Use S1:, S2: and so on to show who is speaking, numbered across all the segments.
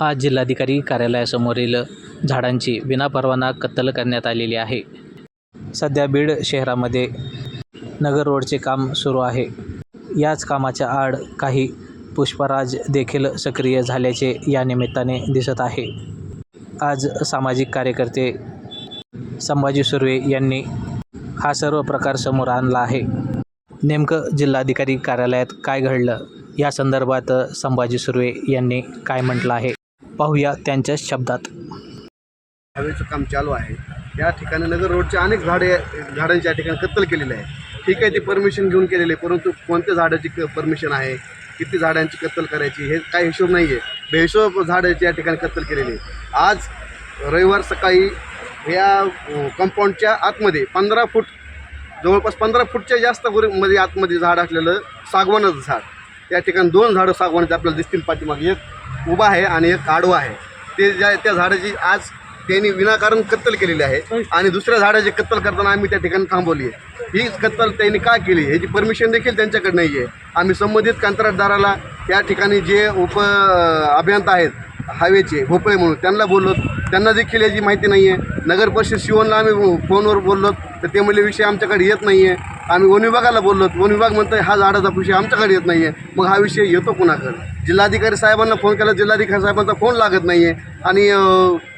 S1: आज जिल्हाधिकारी कार्यालयासमोरील झाडांची विनापरवाना कत्तल करण्यात आलेली आहे. सध्या बीड शहरामध्ये नगर रोडचे काम सुरू आहे. याच कामाच्या आड काही पुष्पराज देखील सक्रिय झाल्याचे या निमित्ताने दिसत आहे. आज सामाजिक कार्यकर्ते संभाजी सुर्वे यांनी हा सर्व प्रकार समोर आणला आहे. नेमकं जिल्हाधिकारी कार्यालयात काय घडलं? या संदर्भात संभाजी सुर्वे यांनी काय म्हटलं आहे? पाहूया त्यांच्या शब्दात.
S2: हवेचं काम चालू आहे. या ठिकाणी नगर रोडचे अनेक झाडे झाडांची या ठिकाणी कत्तल केलेली आहे. ठीक आहे ती परमिशन घेऊन केलेली आहे परंतु कोणत्या झाडाची क परमिशन आहे? किती झाडांची कत्तल करायची? हे काही हिशोब नाही आहे बेहिशोब झाडाची या ठिकाणी कत्तल केलेली आहे. आज रविवार सकाळी या कंपाऊंडच्या आतमध्ये पंधरा फूट जवळपास पंधरा फूटच्या जास्त मध्ये आतमध्ये झाड असलेलं सागवानाचं झाड. या ठिकाणी दोन झाडं सागवानाचे आपल्याला दिसतील पाठीमागे. एक उभा आहे आणि एक आडवा आहे. ते ज्या त्या झाडाची आज त्यांनी विनाकारण कत्तल केलेली आहे आणि दुसऱ्या झाडाची कत्तल करताना आम्ही त्या ठिकाणी थांबवली आहे. ही कत्तल त्यांनी का केली? ह्याची परमिशन देखील त्यांच्याकडे नाही आहे आम्ही संबंधित कंत्राटदाराला त्या ठिकाणी जे उप अभियंता आहेत हायवेचे भोपळे म्हणून त्यांना बोललो. त्यांना देखील याची माहिती नाही आहे नगर परिषद शिवनला आम्ही फोनवर बोललो तर ते म्हणले विषय आमच्याकडे येत नाही आहे आम्ही वन विभागाला बोललो. वन विभाग म्हणतोय हा झाडाचा विषय आमच्याकडे येत नाही आहे मग हा विषय येतो कुणाकडे? जिल्हाधिकारी साहेबांना फोन केला. जिल्हाधिकारी साहेबांचा फोन लागत नाही आहे आणि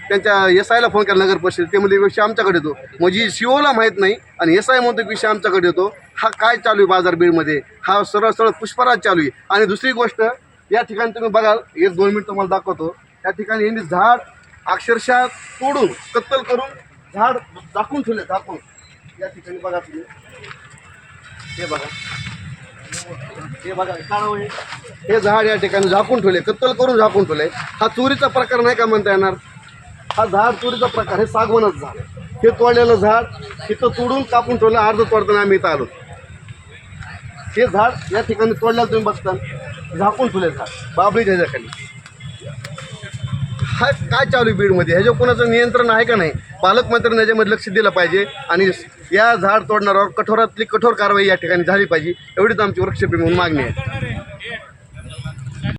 S2: त्यांच्या एस आयला फोन केला नगर परिषद ते म्हणजे विषय आमच्याकडे येतो. म्हणजे सीओला माहीत नाही आणि एस आय म्हणतो विषय आमच्याकडे येतो. हा काय चालू आहे बाजारबीडमध्ये हा सरळ सरळ पुष्पराज चालू आहे. आणि दुसरी गोष्ट या ठिकाणी तुम्ही बघाल एक दोन मिनिट तुम्हाला दाखवतो. या ठिकाणी यांनी झाड अक्षरशः तोडून कत्तल करून झाड दाखवून ठेवले दाखवून या ठिकाणी बघा तुम्ही. हे बघा. हे बघा काय हे. झाड या ठिकाणी झाकून ठेवले कत्तल करून झाकून ठेवले. हा चोरीचा प्रकार नाही का म्हणता येणार? हा झाड चोरीचा प्रकार हे सागवनच झाड हे तोडलेलं झाड इथं तोडून कापून ठेवलं अर्ध तोडताना आम्ही इथं आलो. हे झाड या ठिकाणी तोडल्याला तुम्ही बघता झाकून ठेवले झाड बाबरी ह्याच्याखाली हा काय चालू आहे बीडमध्ये? ह्याच्या कोणाचं नियंत्रण आहे का नाही? पालकमंत्र्यांनी ह्याच्यामध्ये लक्ष दिलं पाहिजे आणि या झाड तोडणाऱ्यावर कठोरातली कठोर कारवाई या ठिकाणी झाली पाहिजे. एवढीच आमची वृक्षप्रेमी म्हणून मागणी आहे.